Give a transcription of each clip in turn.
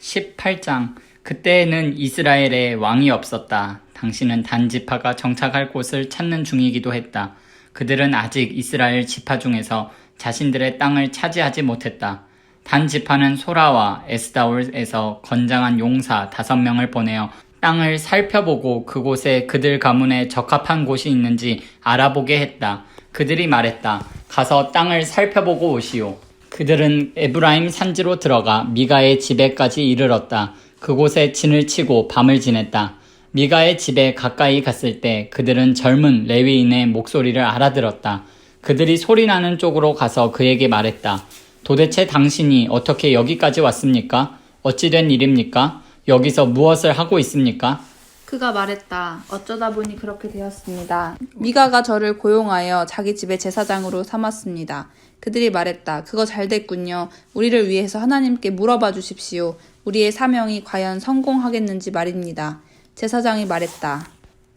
18장 그때에는 이스라엘에 왕이 없었다. 당신은 단 지파가 정착할 곳을 찾는 중이기도 했다. 그들은 아직 이스라엘 지파 중에서 자신들의 땅을 차지하지 못했다. 단 지파는 소라와 에스다올에서 건장한 용사 다섯 명을 보내어 땅을 살펴보고 그곳에 그들 가문에 적합한 곳이 있는지 알아보게 했다. 그들이 말했다. 가서 땅을 살펴보고 오시오. 그들은 에브라임 산지로 들어가 미가의 집에까지 이르렀다. 그곳에 진을 치고 밤을 지냈다. 미가의 집에 가까이 갔을 때 그들은 젊은 레위인의 목소리를 알아들었다. 그들이 소리 나는 쪽으로 가서 그에게 말했다. 도대체 당신이 어떻게 여기까지 왔습니까? 어찌된 일입니까? 여기서 무엇을 하고 있습니까? 그가 말했다. 어쩌다 보니 그렇게 되었습니다. 미가가 저를 고용하여 자기 집의 제사장으로 삼았습니다. 그들이 말했다. 그거 잘 됐군요. 우리를 위해서 하나님께 물어봐 주십시오. 우리의 사명이 과연 성공하겠는지 말입니다. 제사장이 말했다.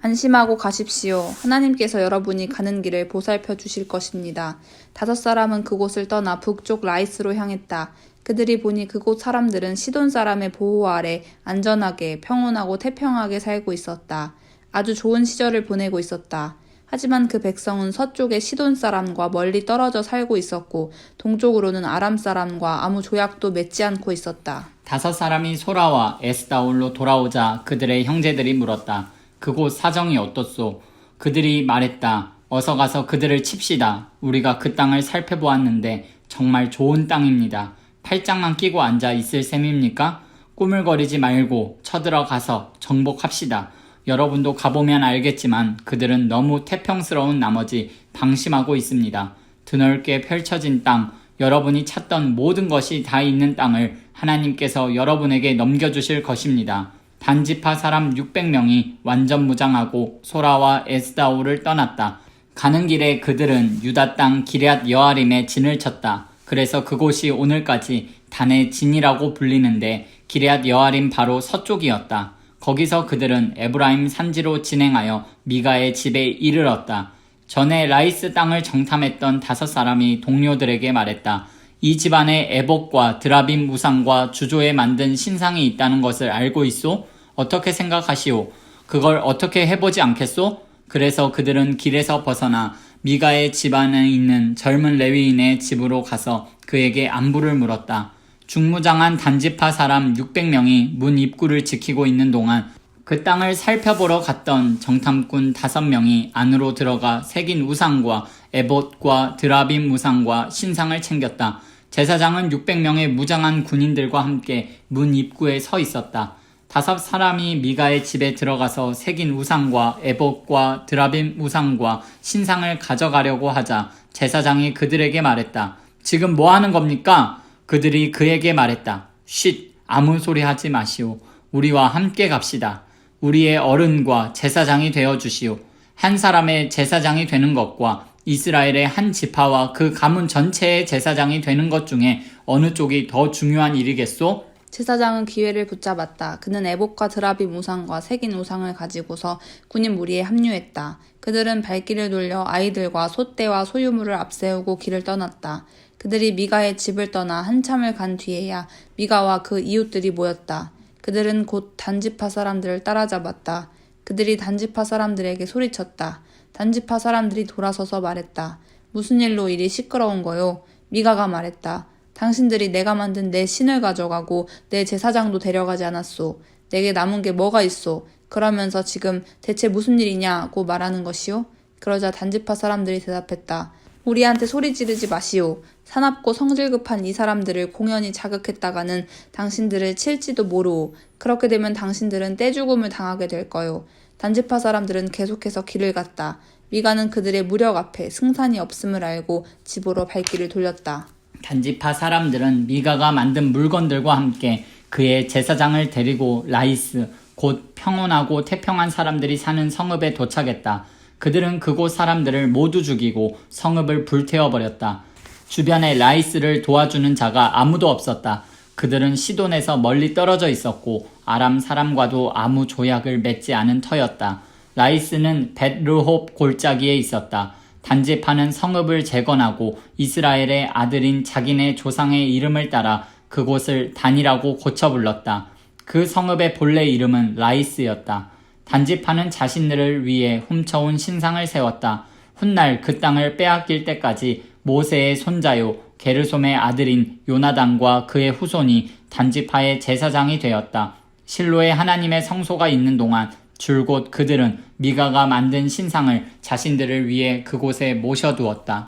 안심하고 가십시오. 하나님께서 여러분이 가는 길을 보살펴 주실 것입니다. 다섯 사람은 그곳을 떠나 북쪽 라이스로 향했다. 그들이 보니 그곳 사람들은 시돈 사람의 보호 아래 안전하게 평온하고 태평하게 살고 있었다. 아주 좋은 시절을 보내고 있었다. 하지만 그 백성은 서쪽의 시돈 사람과 멀리 떨어져 살고 있었고 동쪽으로는 아람 사람과 아무 조약도 맺지 않고 있었다. 다섯 사람이 소라와 에스다올로 돌아오자 그들의 형제들이 물었다. 그곳 사정이 어떻소? 그들이 말했다. 어서 가서 그들을 칩시다. 우리가 그 땅을 살펴보았는데 정말 좋은 땅입니다. 팔짱만 끼고 앉아 있을 셈입니까? 꾸물거리지 말고 쳐들어가서 정복합시다. 여러분도 가보면 알겠지만 그들은 너무 태평스러운 나머지 방심하고 있습니다. 드넓게 펼쳐진 땅, 여러분이 찾던 모든 것이 다 있는 땅을 하나님께서 여러분에게 넘겨주실 것입니다. 단지파 사람 600명이 완전 무장하고 소라와 에스다오를 떠났다. 가는 길에 그들은 유다 땅 기럇 여아림에 진을 쳤다. 그래서 그곳이 오늘까지 단의 진이라고 불리는데 기럇 여아림 바로 서쪽이었다. 거기서 그들은 에브라임 산지로 진행하여 미가의 집에 이르렀다. 전에 라이스 땅을 정탐했던 다섯 사람이 동료들에게 말했다. 이 집안에 에복과 드라빔 우상과 주조에 만든 신상이 있다는 것을 알고 있소? 어떻게 생각하시오? 그걸 어떻게 해보지 않겠소? 그래서 그들은 길에서 벗어나 미가의 집안에 있는 젊은 레위인의 집으로 가서 그에게 안부를 물었다. 중무장한 단지파 사람 600명이 문 입구를 지키고 있는 동안 그 땅을 살펴보러 갔던 정탐꾼 5명이 안으로 들어가 새긴 우상과 에봇과 드라빔 우상과 신상을 챙겼다. 제사장은 600명의 무장한 군인들과 함께 문 입구에 서 있었다. 다섯 사람이 미가의 집에 들어가서 새긴 우상과 에봇과 드라빔 우상과 신상을 가져가려고 하자 제사장이 그들에게 말했다. 지금 뭐 하는 겁니까? 그들이 그에게 말했다. 쉿, 아무 소리 하지 마시오. 우리와 함께 갑시다. 우리의 어른과 제사장이 되어 주시오. 한 사람의 제사장이 되는 것과 이스라엘의 한 지파와 그 가문 전체의 제사장이 되는 것 중에 어느 쪽이 더 중요한 일이겠소? 제사장은 기회를 붙잡았다. 그는 에복과 드라빔 우상과 색인 우상을 가지고서 군인 무리에 합류했다. 그들은 발길을 돌려 아이들과 소떼와 소유물을 앞세우고 길을 떠났다. 그들이 미가의 집을 떠나 한참을 간 뒤에야 미가와 그 이웃들이 모였다. 그들은 곧 단지파 사람들을 따라잡았다. 그들이 단지파 사람들에게 소리쳤다. 단지파 사람들이 돌아서서 말했다. 무슨 일로 일이 시끄러운 거요? 미가가 말했다. 당신들이 내가 만든 내 신을 가져가고 내 제사장도 데려가지 않았소. 내게 남은 게 뭐가 있소? 그러면서 지금 대체 무슨 일이냐고 말하는 것이오? 그러자 단지파 사람들이 대답했다. 우리한테 소리 지르지 마시오. 사납고 성질 급한 이 사람들을 공연히 자극했다가는 당신들을 칠지도 모르오. 그렇게 되면 당신들은 떼죽음을 당하게 될 거요. 단지파 사람들은 계속해서 길을 갔다. 미가는 그들의 무력 앞에 승산이 없음을 알고 집으로 발길을 돌렸다. 단지파 사람들은 미가가 만든 물건들과 함께 그의 제사장을 데리고 라이스, 곧 평온하고 태평한 사람들이 사는 성읍에 도착했다. 그들은 그곳 사람들을 모두 죽이고 성읍을 불태워버렸다. 주변에 라이스를 도와주는 자가 아무도 없었다. 그들은 시돈에서 멀리 떨어져 있었고 아람 사람과도 아무 조약을 맺지 않은 터였다. 라이스는 벳르홉 골짜기에 있었다. 단지파는 성읍을 재건하고 이스라엘의 아들인 자기네 조상의 이름을 따라 그곳을 단이라고 고쳐 불렀다. 그 성읍의 본래 이름은 라이스였다. 단지파는 자신들을 위해 훔쳐온 신상을 세웠다. 훗날 그 땅을 빼앗길 때까지 모세의 손자요 게르솜의 아들인 요나단과 그의 후손이 단지파의 제사장이 되었다. 실로에 하나님의 성소가 있는 동안 줄곧 그들은 미가가 만든 신상을 자신들을 위해 그곳에 모셔두었다.